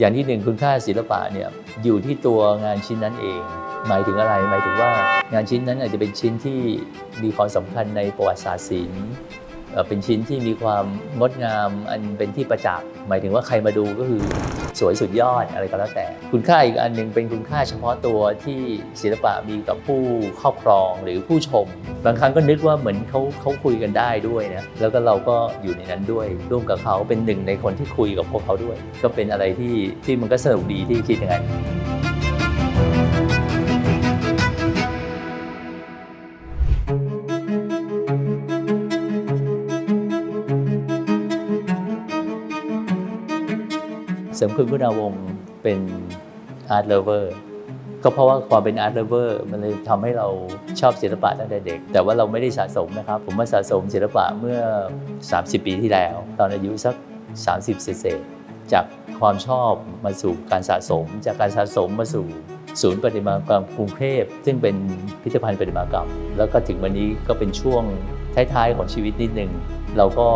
อย่างที่หนึ่งคุณค่าศิลปะเนี่ยอยู่ที่ตัวงานชิ้นนั้นเอง หมายถึงอะไรหมายถึงว่างานชิ้นนั้นอาจจะเป็นชิ้นที่มีความสำคัญในประวัติศาสตร์ศิลป์ เป็นชิ้นที่มีความงดงามอันเป็นที่ประจักษ์หมายถึงว่าใครมาดูก็คือสวยสุดยอดอะไรก็แล้วแต่ คุณค่าอีกอันหนึ่งเป็นคุณค่าเฉพาะตัวที่ศิลปะมีกับผู้ครอบครองหรือผู้ชม บางครั้งก็นึกว่าเหมือนเขาเขาคุยกันได้ด้วยนะแล้วก็เราก็อยู่ในนั้นด้วย ร่วมกับเขาเป็นหนึ่งในคนที่คุยกับพวกเขาด้วย ก็เป็นอะไรที่ที่มันก็สนุกดีที่คิดอย่างนั้น เสริมคุณคุณาวงศ์เป็นอาร์ตเลเวอร์ก็เพราะว่าความเป็นอาร์ตเลเวอร์มันเลยทำให้เราชอบศิลปะตั้งแต่เด็ก แต่ว่าเราไม่ได้สะสมนะครับ ผมมาสะสมศิลปะเมื่อ 30 ปีที่แล้ว ตอนอายุสัก 30 เศษๆจากความชอบมาสู่การสะสม จากการสะสมมาสู่ศูนย์ประติมากรรมกรุงเทพซึ่งเป็นพิพิธภัณฑ์ประติมากรรม แล้วก็ถึงวันนี้ก็เป็นช่วงท้ายๆของชีวิตนิดนึง เราก็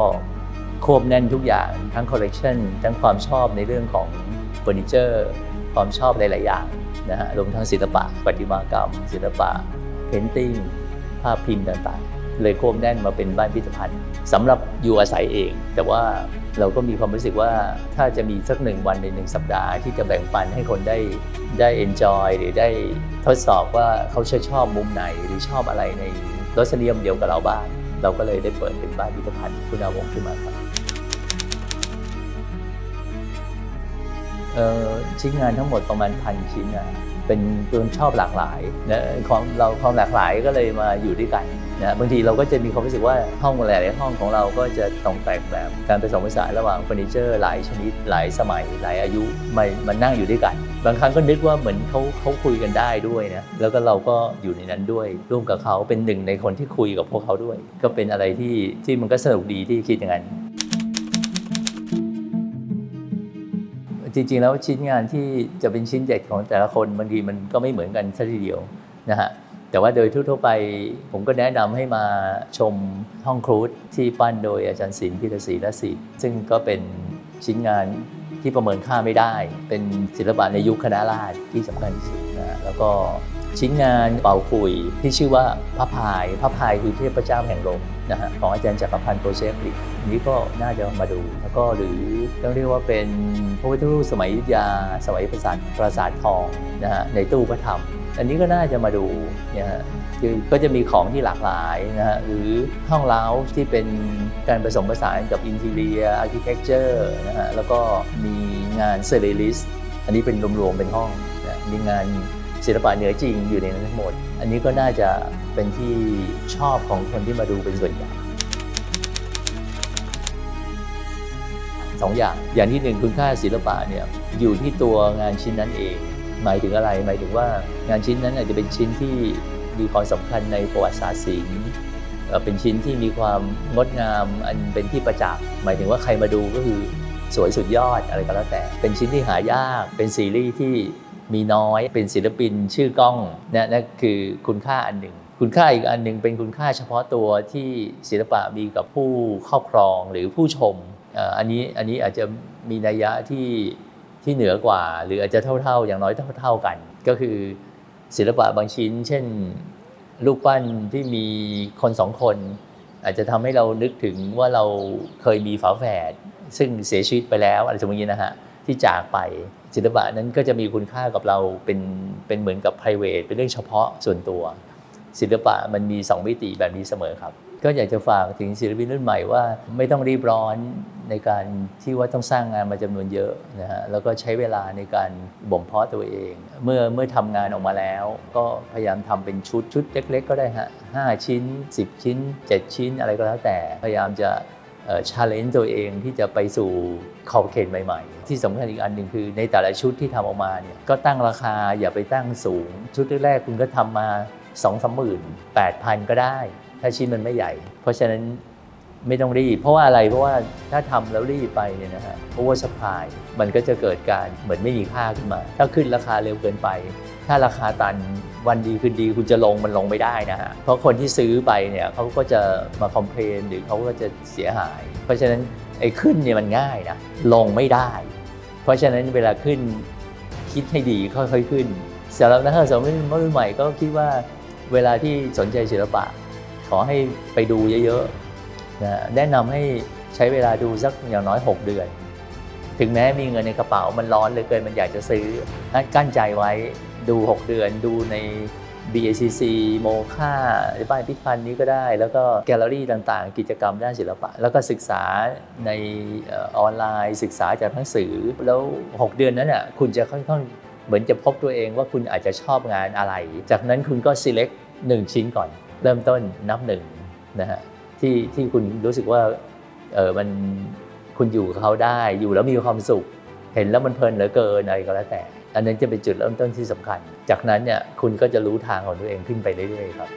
ควบแน่นทุกอย่างทั้งคอลเลกชันทั้งความชอบในเรื่องของเฟอร์นิเจอร์ ความชอบหลาย ๆ อย่างนะฮะรวมทั้งศิลปะประติมากรรม ศิลปะเพนติ้งภาพพิมพ์ต่าง ๆ เลยควบแน่นมาเป็นบ้านพิพิธภัณฑ์สำหรับอยู่อาศัยเอง แต่ว่าเราก็มีความรู้สึกว่าถ้าจะมีสักหนึ่งวันในหนึ่งสัปดาห์ที่จะแบ่งปันให้คนได้ได้ enjoy หรือได้ทดสอบว่าเขาชอบมุมไหนหรือชอบอะไรในรสนิยมเดียวกับเราบ้าง เราก็เลยได้เปิดเป็นบ้านพิพิธภัณฑ์คุณาวงศ์ขึ้นมาครับชิ้นงานทั้งหมดประมาณพันชิ้นนะ เป็นคนชอบหลากหลายนะความเราความหลากหลายก็เลยมาอยู่ด้วยกันนะบางทีเราก็จะมีความรู้สึกว่าห้องหลายๆห้องของเราก็จะต้องแตกแบบการผสมผสานระหว่างเฟอร์นิเจอร์หลายชนิดหลายสมัยหลายอายุมามานั่งอยู่ด้วยกัน บางครั้งก็นึกว่าเหมือนเขาเขาคุยกันได้ด้วยนะแล้วก็เราก็อยู่ในนั้นด้วย ร่วมกับเขาเป็นหนึ่งในคนที่คุยกับพวกเขาด้วย ก็เป็นอะไรที่ที่มันก็สนุกดีที่คิดอย่างนั้น จริง ๆ แล้วชิ้นงานที่จะเป็นชิ้นเด็ดของแต่ละคนบางทีมันก็ไม่เหมือนกันซะทีเดียวนะฮะแต่ว่าโดยทั่วๆไปผมก็แนะนำให้มาชมห้องครูดที่ปั้นโดยอาจารย์ศิลป์พิทศรีและศิลป์ซึ่งก็เป็นชิ้นงานที่ประเมินค่าไม่ได้ เป็นศิลปะในยุคคณะราษฎรที่สำคัญที่สุดนะแล้วก็ ชิ้นงานเป่าขุยที่ชื่อว่าพระพายพระพายคือเทพเจ้าแห่งลมนะฮะของอาจารย์จักรพันธ์โปรเซฟลิกอันนี้ก็น่าจะมาดู แล้วก็หรือต้องเรียกว่าเป็นพระพุทธรูปสมัยยุธยา สมัยปราสาทปราสาททองนะฮะในตู้พระธรรม อันนี้ก็น่าจะมาดูนี่ยฮะคือก็จะมีของที่หลากหลายนะฮะหรือห้องเล้าที่เป็นการผสมผสานกับอินทีเรียอาร์เคเต็กเจอร์นะฮะแล้วก็มีงานเซเลลิสอันนี้เป็นรวมๆเป็นห้องนะมีงาน ศิลปะเหนือจริงอยู่ในนั้นทั้งหมด อันนี้ก็น่าจะเป็นที่ชอบของคนที่มาดูเป็นส่วนใหญ่สองอย่างอย่างที่หนึ่งคุณค่าศิลปะเนี่ยอยู่ที่ตัวงานชิ้นนั้นเอง หมายถึงอะไรหมายถึงว่างานชิ้นนั้นอาจจะเป็นชิ้นที่มีความสำคัญในประวัติศาสตร์ศิลป์เป็นชิ้นที่มีความงดงามอันเป็นที่ประจักษ์หมายถึงว่าใครมาดูก็คือสวยสุดยอดอะไรก็แล้วแต่ เป็นชิ้นที่หายากเป็นซีรีส์ที่ มีน้อยเป็นศิลปินชื่อกล้องนะนั่นคือคุณค่าอันหนึ่ง คุณค่าอีกอันหนึ่งเป็นคุณค่าเฉพาะตัวที่ศิลปะมีกับผู้ครอบครองหรือผู้ชมอันนี้อันนี้อาจจะมีนัยยะที่ที่เหนือกว่า หรืออาจจะเท่า ๆ อย่างน้อยเท่า ๆกัน ก็คือศิลปะบางชิ้น เช่นรูปปั้นที่มีคนสองคน อาจจะทำให้เรานึกถึงว่าเราเคยมีฝาแฝดซึ่งเสียชีวิตไปแล้วอะไรสมมตินะฮะที่จากไป ศิลปะนั้นก็จะมีคุณค่ากับเราเป็นเป็นเหมือนกับ p r i v a t เป็นเรื่องเฉพาะส่วนตัว ศิลปะมันมีสองมิติแบบนี้เสมอครับ ก็อยากจะฝากถึงศิลปินรุ่นใหม่ว่าไม่ต้องรีบร้อนในการที่ว่าต้องสร้างงานมาจำนวนเยอะนะฮะแล้วก็ใช้เวลาในการบ่มเพาะตัวเอง เมื่อเมื่อทำงานออกมาแล้ว ก็พยายามทำเป็นชุดชุดเล็ก ๆ ก็ได้ฮะห้าชิ้น 10 ชิ้น 7 ชิ้นอะไรก็แล้วแต่พยายามจะ ชาเลนจ์ตัวเองที่จะไปสู่ขอบเขตใหม่ ๆ ที่สำคัญอีกอันหนึ่งคือในแต่ละชุดที่ทำออกมาเนี่ยก็ตั้งราคาอย่าไปตั้งสูง ชุดแรกๆคุณก็ทำมา 2 3 0 0 0 0 8,000 ก็ได้ ถ้าชิ้นมันไม่ใหญ่ เพราะฉะนั้นไม่ต้องรีบ เพราะว่าอะไรเพราะว่าถ้าทำแล้วรีบไปเนี่ยนะฮะเพราะว่าสปายมันก็จะเกิดการเหมือนไม่มีค่าขึ้นมา ถ้าขึ้นราคาเร็วเกินไป ถ้าราคาตัน วันดีคืนดีคุณจะลงมันลงไม่ได้นะฮะเพราะคนที่ซื้อไปเนี่ยเขาก็จะมาคอมเพลนหรือเขาก็จะเสียหาย เพราะฉะนั้นไอ้ขึ้นเนี่ยมันง่ายนะลงไม่ได้ เพราะฉะนั้นเวลาขึ้นคิดให้ดีค่อยๆขึ้นสำหรับนักศึกษารุ่นใหม่ก็คิดว่าเวลาที่สนใจศิลปะ ขอให้ไปดูเยอะๆนะแนะนำให้ใช้เวลาดูสักอย่างน้อย 6 เดือน ถึงแม้มีเงินในกระเป๋ามันร้อนเลยเกินมันอยากจะซื้อกั้นใจไว้ ดู 6 เดือนดูใน BACC โมค่าหรือบ้านพิพิธภัณฑ์นี้ก็ได้ แล้วก็แกลเลอรี่ต่างๆ กิจกรรมด้านศิลปะ แล้วก็ศึกษาในออนไลน์ ศึกษาจากหนังสือ แล้ว 6 เดือนนั้นอะคุณจะค่อนๆเหมือนจะพบตัวเองว่าคุณอาจจะชอบงานอะไร จากนั้นคุณก็ select 1 ชิ้นก่อน เริ่มต้นนับหนึ่งนะฮะที่ที่คุณรู้สึกว่าเออมันคุณอยู่กับเขาได้อยู่แล้วมีความสุข เห็นแล้วมันเพลินเหลือเกินอะไรก็แล้วแต่ อันนั้นจะเป็นจุดเริ่มต้นที่สำคัญ จากนั้นเนี่ยคุณก็จะรู้ทางของตัวเองขึ้นไปเรื่อยๆครับ